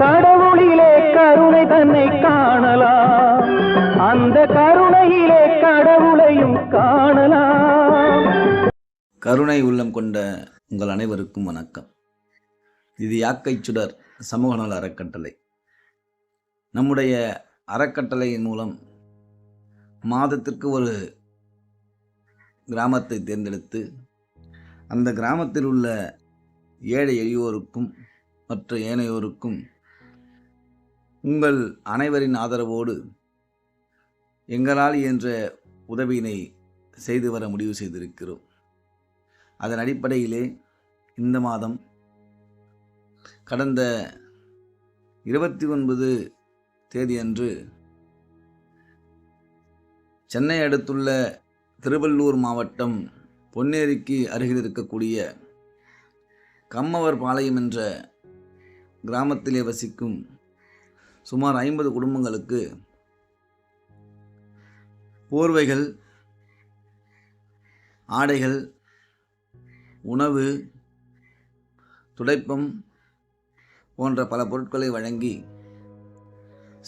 கடவுளிலே கருணை தன்னை காணலாம். அந்த கருணையிலே கடவுளையும் காணலாம். கருணை உள்ளம் கொண்ட உங்கள் அனைவருக்கும் வணக்கம். இது யாக்கை சுடர் சமூக நல அறக்கட்டளை. நம்முடைய அறக்கட்டளையின் மூலம் மாதத்திற்கு ஒரு கிராமத்தை தேர்ந்தெடுத்து அந்த கிராமத்தில் உள்ள ஏழை எளியோருக்கும் மற்ற ஏனையோருக்கும் உங்கள் அனைவரின் ஆதரவோடு எங்களால் இயன்ற உதவியினை செய்து வர முடிவு செய்திருக்கிறோம். அதன் அடிப்படையிலே இந்த மாதம் கடந்த இருபத்தி ஒன்பது தேதியன்று சென்னை அடுத்துள்ள திருவள்ளூர் மாவட்டம் பொன்னேரிக்கு அருகில் இருக்கக்கூடிய கம்மவர் பாளையம் என்ற கிராமத்திலே வசிக்கும் சுமார் ஐம்பது குடும்பங்களுக்கு போர்வைகள் ஆடைகள் உணவு துடைப்பம் போன்ற பல பொருட்களை வழங்கி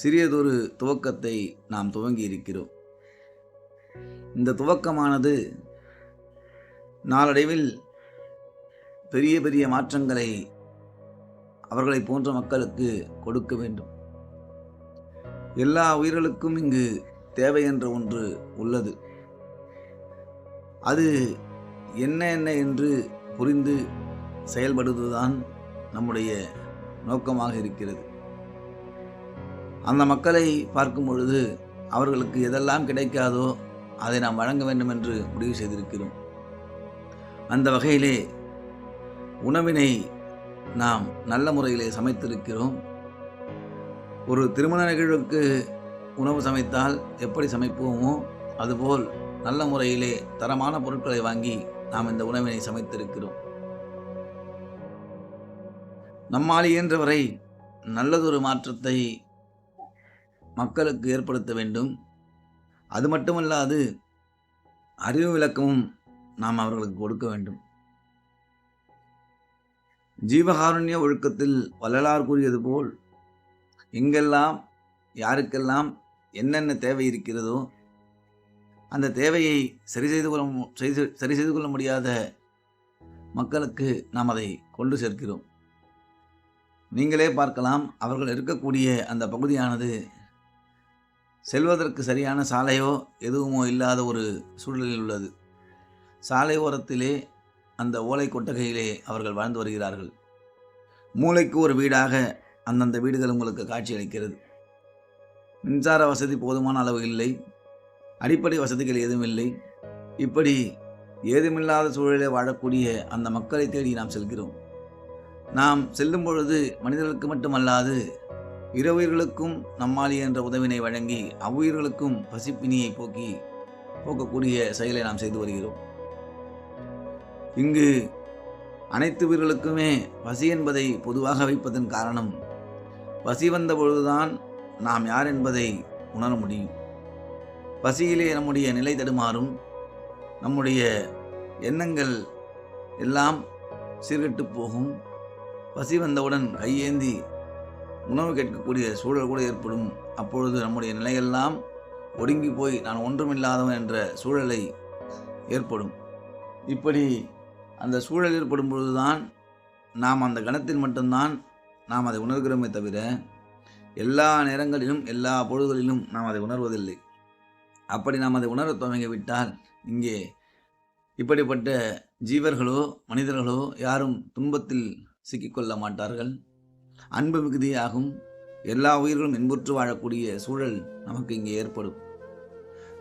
சிறியதொரு துவக்கத்தை நாம் துவங்கி இருக்கிறோம். இந்த துவக்கமானது நாளடைவில் பெரிய பெரிய மாற்றங்களை அவர்களை போன்ற மக்களுக்கு கொடுக்க வேண்டும். எல்லா உயிர்களுக்கும் இங்கு தேவை என்ற ஒன்று உள்ளது. அது என்ன என்ன என்று புரிந்து செயல்படுவதுதான் நம்முடைய நோக்கமாக இருக்கிறது. அந்த மக்களை பார்க்கும் பொழுது அவர்களுக்கு எதெல்லாம் கிடைக்காதோ அதை நாம் வழங்க வேண்டும் என்று முடிவு செய்திருக்கிறோம். அந்த வகையிலே உணவினை நாம் நல்ல முறையிலே சமைத்திருக்கிறோம். ஒரு திருமண நிகழ்வுக்கு உணவு சமைத்தால் எப்படி சமைப்போமோ அதுபோல் நல்ல முறையிலே தரமான பொருட்களை வாங்கி நாம் இந்த உணவினை சமைத்திருக்கிறோம். நம்மால் இயன்றவரை நல்லதொரு மாற்றத்தை மக்களுக்கு ஏற்படுத்த வேண்டும். அது மட்டுமல்லாது அறிவு விளக்கமும் நாம் அவர்களுக்கு கொடுக்க வேண்டும். ஜீவகாருண்ய ஒழுக்கத்தில் வள்ளலார் கூறியது போல் எங்கெல்லாம் யாருக்கெல்லாம் என்னென்ன தேவை இருக்கிறதோ அந்த தேவையை சரி செய்து கொள்ள மு- செய்து சரி செய்து கொள்ள முடியாத மக்களுக்கு நாம் அதை கொண்டு சேர்க்கிறோம். நீங்களே பார்க்கலாம் அவர்கள் இருக்கக்கூடிய அந்த பகுதியானது செல்வதற்கு சரியான சாலையோ எதுவுமோ இல்லாத ஒரு சூழலில் உள்ளது. சாலை ஓரத்திலே அந்த ஓலை கொட்டகையிலே அவர்கள் வாழ்ந்து வருகிறார்கள். மூளைக்கு ஒரு வீடாக அந்தந்த வீடுகள் உங்களுக்கு காட்சியளிக்கிறது. மின்சார வசதி போதுமான அளவு இல்லை. அடிப்படை வசதிகள் எதுவும் இல்லை. இப்படி ஏதுமில்லாத சூழலில் வாழக்கூடிய அந்த மக்களை தேடி நாம் செல்கிறோம். நாம் செல்லும் பொழுது மனிதர்களுக்கு மட்டுமல்லாது இரவுயிர்களுக்கும் நம்மாளி என்ற உதவினை வழங்கி அவ்வுயிர்களுக்கும் பசிப்பினியை போக்கி போக்கக்கூடிய செயலை நாம் செய்து வருகிறோம். இங்கு அனைத்து உயிர்களுக்குமே பசி என்பதை பொதுவாக வைப்பதன் காரணம் பசி வந்த பொழுதுதான் நாம் யார் என்பதை உணர முடியும். பசியிலே நம்முடைய நிலை தடுமாறும் நம்முடைய எண்ணங்கள் எல்லாம் சீர்கட்டு போகும். பசி வந்தவுடன் கையேந்தி உணவு கேட்கக்கூடிய சூழல் கூட ஏற்படும். அப்பொழுது நம்முடைய நிலையெல்லாம் ஒடுங்கி போய் நான் ஒன்றுமில்லாதவன் என்ற சூழலை ஏற்படும். இப்படி அந்த சூழல் ஏற்படும் பொழுதுதான் நாம் அந்த கணத்தில் மட்டும்தான் நாம் அதை உணர்கிறோமே தவிர எல்லா நேரங்களிலும் எல்லா பொழுதுகளிலும் நாம் அதை உணர்வதில்லை. அப்படி நாம் அதை உணர துவங்கிவிட்டால் இங்கே இப்படிப்பட்ட ஜீவர்களோ மனிதர்களோ யாரும் துன்பத்தில் சிக்கிக்கொள்ள மாட்டார்கள். அன்பு மிகுதியாகும். எல்லா உயிர்களும் இன்புற்று வாழக்கூடிய சூழல் நமக்கு இங்கே ஏற்படும்.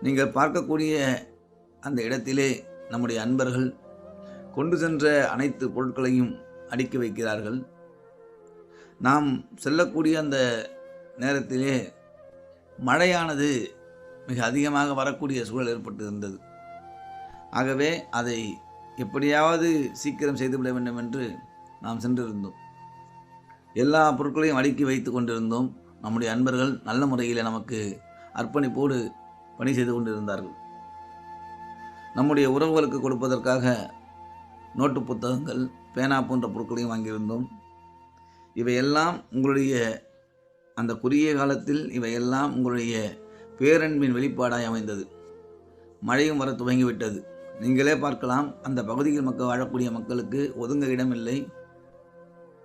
நீங்கள் பார்க்கக்கூடிய அந்த இடத்திலே நம்முடைய அன்பர்கள் கொண்டு சென்ற அனைத்து பொருட்களையும் அடுக்கி வைக்கிறார்கள். நாம் செல்லக்கூடிய அந்த நேரத்திலே மழையானது மிக அதிகமாக வரக்கூடிய சூழல் ஏற்பட்டு இருந்தது ஆகவே அதை எப்படியாவது சீக்கிரம் செய்துவிட வேண்டும் என்று நாம் சென்றிருந்தோம். எல்லா பொருட்களையும் அடுக்கி வைத்து கொண்டிருந்தோம். நம்முடைய அன்பர்கள் நல்ல முறையில் நமக்கு அர்ப்பணிப்போடு பணி செய்து கொண்டிருந்தார்கள். நம்முடைய உறவுகளுக்கு கொடுப்பதற்காக நோட்டு புத்தகங்கள் பேனா போன்ற பொருட்களையும் வாங்கியிருந்தோம். இவையெல்லாம் உங்களுடைய அந்த குறுகிய காலத்தில் இவையெல்லாம் உங்களுடைய பேரன்பின் வெளிப்பாடாய் அமைந்தது. மழையும் வர துவங்கிவிட்டது. நீங்களே பார்க்கலாம் அந்த பகுதியில் மக்கள் வாழக்கூடிய மக்களுக்கு ஒதுங்க இடமில்லை.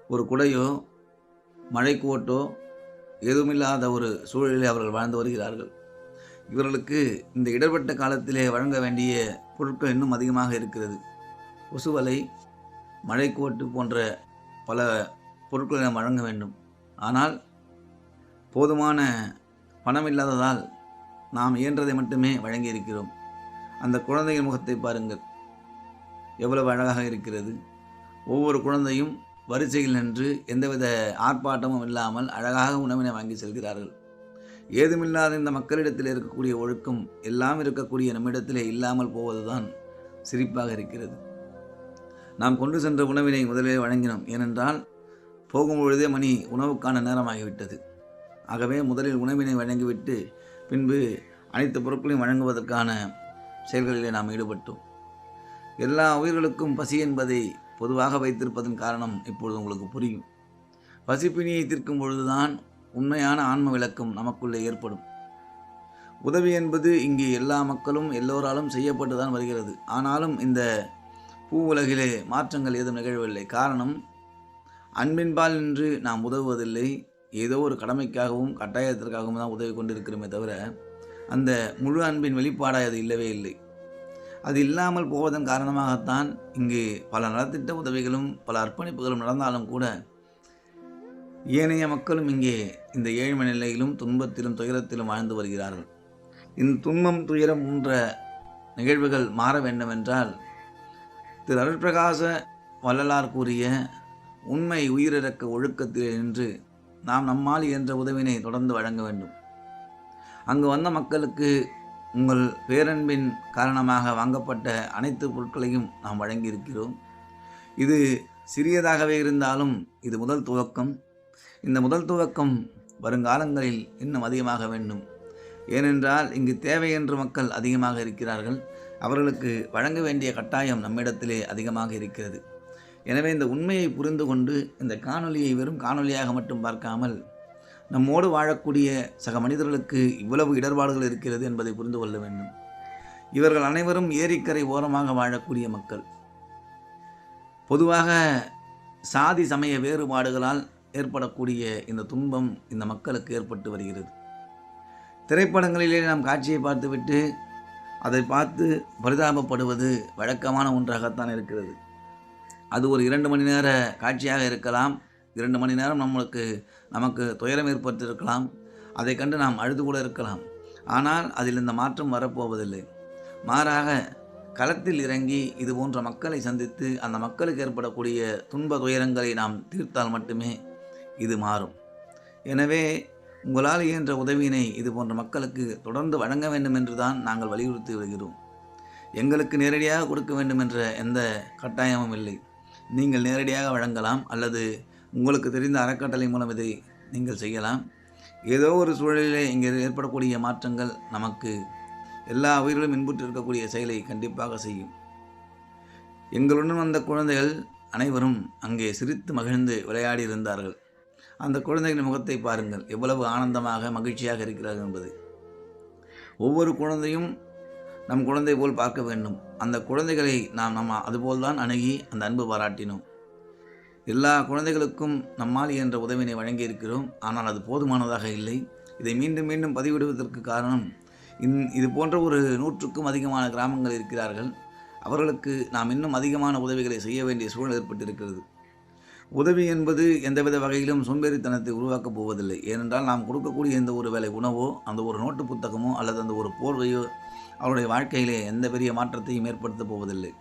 ஒரு குடையோ மழைக்கோட்டோ எதுவுமில்லாத ஒரு சூழலில் அவர்கள் வாழ்ந்து வருகிறார்கள். இவர்களுக்கு இந்த இடர்பட்ட காலத்திலே வழங்க வேண்டிய பொருட்கள் இன்னும் அதிகமாக இருக்கிறது. கொசுவலை மழைக்கோட்டு போன்ற பல பொருட்களை நாம் வழங்க வேண்டும். ஆனால் போதுமான பணம் இல்லாததால் நாம் இயன்றதை மட்டுமே வழங்கி இருக்கிறோம். அந்த குழந்தையின் முகத்தை பாருங்கள். எவ்வளவு அழகாக இருக்கிறது. ஒவ்வொரு குழந்தையும் வரிசையில் நின்று எந்தவித ஆர்ப்பாட்டமும் இல்லாமல் அழகாக உணவினை வாங்கி செல்கிறார்கள். ஏதுமில்லாத இந்த மக்களிடத்தில் இருக்கக்கூடிய ஒழுக்கம் எல்லாம் இருக்கக்கூடிய நம்மிடத்திலே இல்லாமல் போவதுதான் சிரிப்பாக இருக்கிறது. நாம் கொண்டு சென்ற உணவினை முதலில் வழங்கினோம். ஏனென்றால் போகும் பொழுதே மணி உணவுக்கான நேரமாகிவிட்டது. ஆகவே முதலில் உணவினை வழங்கிவிட்டு பின்பு அனைத்து பொருட்களையும் வழங்குவதற்கான செயல்களிலே நாம் ஈடுபட்டோம். எல்லா உயிர்களுக்கும் பசி என்பதை பொதுவாக வைத்திருப்பதன் காரணம் இப்பொழுது உங்களுக்கு புரியும். பசிப்பினியை தீர்க்கும் பொழுதுதான் உண்மையான ஆன்ம விளக்கம் நமக்குள்ளே ஏற்படும். உதவி என்பது இங்கே எல்லா மக்களும் எல்லோராலும் செய்யப்பட்டு தான் வருகிறது. ஆனாலும் இந்த பூ உலகிலே மாற்றங்கள் ஏதும் நிகழவில்லை. காரணம் அன்பின்பால் நின்று நாம் உதவுவதில்லை. ஏதோ ஒரு கடமைக்காகவும் கட்டாயத்திற்காகவும் தான் உதவி கொண்டிருக்கிறோமே தவிர அந்த முழு அன்பின் வெளிப்பாடாக அது இல்லவே இல்லை. அது இல்லாமல் போவதன் காரணமாகத்தான் இங்கு பல நலத்திட்ட உதவிகளும் பல அர்ப்பணிப்புகளும் நடந்தாலும் கூட ஏனைய மக்களும் இங்கே இந்த ஏழ்மை நிலையிலும் துன்பத்திலும் துயரத்திலும் வாழ்ந்து வருகிறார்கள். இந்த துன்பம் துயரம் போன்ற நிகழ்வுகள் மாற வேண்டுமென்றால் திரு அருட்பிரகாச வள்ளலார் கூறிய உண்மை உயிரிழக்க ஒழுக்கத்தில் நின்று நாம் நம்மால் என்ற உதவினை தொடர்ந்து வழங்க வேண்டும். அங்கு வந்த மக்களுக்கு உங்கள் பேரன்பின் காரணமாக வாங்கப்பட்ட அனைத்து பொருட்களையும் நாம் வழங்கியிருக்கிறோம். இது சிறியதாகவே இருந்தாலும் இது முதல் துவக்கம். இந்த முதல் துவக்கம் வருங்காலங்களில் இன்னும் அதிகமாக வேண்டும். ஏனென்றால் இங்கு தேவை என்று மக்கள் அதிகமாக இருக்கிறார்கள். அவர்களுக்கு வழங்க வேண்டிய கட்டாயம் நம்மிடத்திலே அதிகமாக இருக்கிறது. எனவே இந்த உண்மையை புரிந்து கொண்டு இந்த காணொளியை வெறும் காணொளியாக மட்டும் பார்க்காமல் நம்மோடு வாழக்கூடிய சக மனிதர்களுக்கு இவ்வளவு இடர்பாடுகள் இருக்கிறது என்பதை புரிந்து கொள்ள வேண்டும். இவர்கள் அனைவரும் ஏரிக்கரை ஓரமாக வாழக்கூடிய மக்கள். பொதுவாக சாதி சமய வேறுபாடுகளால் ஏற்படக்கூடிய இந்த துன்பம் இந்த மக்களுக்கு ஏற்பட்டு வருகிறது. திரைப்படங்களிலே நாம் காட்சியை பார்த்துவிட்டு அதை பார்த்து பரிதாபப்படுவது வழக்கமான ஒன்றாகத்தான் இருக்கிறது. அது ஒரு இரண்டு மணி நேர காட்சியாக இருக்கலாம். இரண்டு மணி நேரம் நம்மளுக்கு நமக்கு துயரம் ஏற்பட்டிருக்கலாம். அதை கண்டு நாம் அழுது கூட இருக்கலாம். ஆனால் அதில் இந்த மாற்றம் வரப்போவதில்லை. மாறாக களத்தில் இறங்கி இது போன்ற மக்களை சந்தித்து அந்த மக்களுக்கு ஏற்படக்கூடிய துன்ப துயரங்களை நாம் தீர்த்தால் மட்டுமே இது மாறும். எனவே உங்களால் இயன்ற உதவியினை இது போன்ற மக்களுக்கு தொடர்ந்து வழங்க வேண்டும் என்று தான் நாங்கள் வலியுறுத்தி வருகிறோம். எங்களுக்கு நேரடியாக கொடுக்க வேண்டும் என்ற எந்த கட்டாயமும் இல்லை. நீங்கள் நேரடியாக வழங்கலாம் அல்லது உங்களுக்கு தெரிந்த அறக்கட்டளை மூலம் இதை நீங்கள் செய்யலாம். ஏதோ ஒரு சூழலிலே இங்கே ஏற்படக்கூடிய மாற்றங்கள் நமக்கு எல்லா உயிர்களும் இன்புற்று இருக்கக்கூடிய செயலை கண்டிப்பாக செய்யும். எங்களுடன் வந்த குழந்தைகள் அனைவரும் அங்கே சிரித்து மகிழ்ந்து விளையாடி இருந்தார்கள். அந்த குழந்தைகளின் முகத்தை பாருங்கள். எவ்வளவு ஆனந்தமாக மகிழ்ச்சியாக இருக்கிறார்கள் என்பது. ஒவ்வொரு குழந்தையும் நம் குழந்தை போல் பார்க்க வேண்டும். அந்த குழந்தைகளை நாம் நம்ம அதுபோல்தான் அணுகி அந்த அன்பு பாராட்டினோம். எல்லா குழந்தைகளுக்கும் நம்மால் என்ற உதவினை வழங்கியிருக்கிறோம். ஆனால் அது போதுமானதாக இல்லை. இதை மீண்டும் மீண்டும் பதிவிடுவதற்கு காரணம் இன் இது போன்ற ஒரு நூற்றுக்கும் அதிகமான கிராமங்கள் இருக்கிறார்கள். அவர்களுக்கு நாம் இன்னும் அதிகமான உதவிகளை செய்ய வேண்டிய சூழல் ஏற்பட்டிருக்கிறது. உதவி என்பது எந்தவித வகையிலும் சோம்பேறித்தனத்தை உருவாக்கப் போவதில்லை. ஏனென்றால் நாம் கொடுக்கக்கூடிய எந்த ஒரு வேலை உணவோ அந்த ஒரு நோட்டு புத்தகமோ அல்லது அந்த ஒரு போர்வையோ அவருடைய வாழ்க்கையிலே எந்த பெரிய மாற்றத்தையும் ஏற்படுத்தப் போவதில்லை.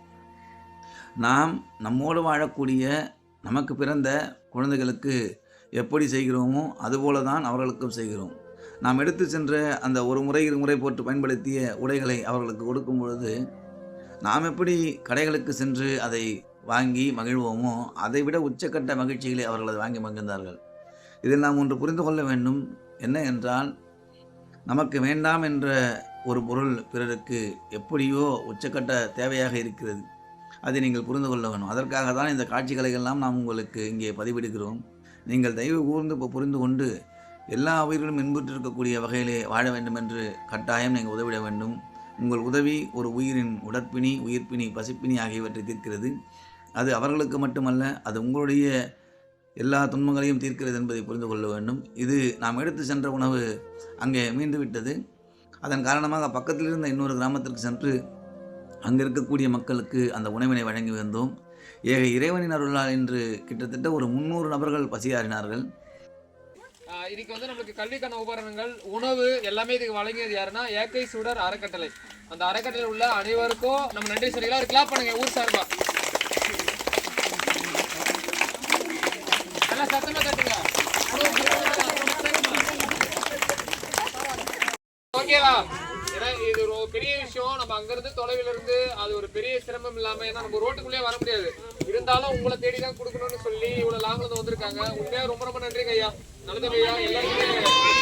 நாம் நம்மோடு வாழக்கூடிய நமக்கு பிறந்த குழந்தைகளுக்கு எப்படி செய்கிறோமோ அதுபோல தான் அவர்களுக்கும் செய்கிறோம். நாம் எடுத்து சென்ற அந்த ஒரு முறை இரு முறை போட்டு பயன்படுத்திய உடைகளை அவர்களுக்கு கொடுக்கும் பொழுது நாம் எப்படி கடைகளுக்கு சென்று அதை வாங்கி மகிழ்வோமோ அதைவிட உச்சக்கட்ட மகிழ்ச்சிகளை அவர்கள் அதை வாங்கி மகிழ்ந்தார்கள். இதில் நாம் ஒன்று புரிந்து கொள்ள வேண்டும். என்ன என்றால் நமக்கு வேண்டாம் என்ற ஒரு பொருள் பிறருக்கு எப்படியோ உச்சக்கட்ட தேவையாக இருக்கிறது. அதை நீங்கள் புரிந்து கொள்ள வேண்டும் அதற்காக தான் இந்த காட்சிகளை எல்லாம் நாம் உங்களுக்கு இங்கே பதிவிடுகிறோம். நீங்கள் தயவு கூர்ந்து இப்போ புரிந்து கொண்டு எல்லா உயிர்களும் இன்புற்றிருக்கக்கூடிய வகையிலே வாழ வேண்டும் என்று கட்டாயம் நீங்கள் உதவிட வேண்டும். உங்கள் உதவி ஒரு உயிரின் உடற்பிணி உயிர்ப்பிணி பசிப்பிணி ஆகியவற்றை தீர்க்கிறது. அது அவர்களுக்கு மட்டுமல்ல அது உங்களுடைய எல்லா துன்பங்களையும் தீர்க்கிறது என்பதை புரிந்து கொள்ள வேண்டும். இது நாம் எடுத்து சென்ற உணவு அங்கே மீண்டு விட்டது. அதன் காரணமாக பக்கத்தில் இருந்த இன்னொரு கிராமத்திற்கு சென்று அங்கே இருக்கக்கூடிய மக்களுக்கு அந்த உணவினை வழங்கி வந்தோம். ஏக இறைவனின் அருளால் இன்று கிட்டத்தட்ட ஒரு முந்நூறு நபர்கள் பசியாறினார்கள். ஆஹ் இதுக்கு வந்து நம்மளுக்கு கல்விக்கான உபகரணங்கள் உணவு எல்லாமே இதுக்கு வழங்கியது யாருன்னா ஏக்கை சுடர் அறக்கட்டளை. அந்த அறக்கட்டளை உள்ள அனைவருக்கும் நம்ம நன்றி சொல்லிக்கலாம். ஒரு கிளாப் பண்ணுங்க ஊர் சார்பா. ஓகேவா ஏன்னா இது ஒரு பெரிய விஷயம். நம்ம அங்கிருந்து தொலைவில் இருந்து அது ஒரு பெரிய சிரமம் இல்லாம ஏன்னா நம்ம ரோட்டுக்குள்ளேயே வர முடியாது. இருந்தாலும் உங்களை தேடி தான் கொடுக்கணும்னு சொல்லி இவ்வளவு லாங்ல இருந்து வந்திருக்காங்க உண்மையா ரொம்ப ரொம்ப நன்றிங்க ஐயா. நல்லது ஐயா. எல்லாருக்குமே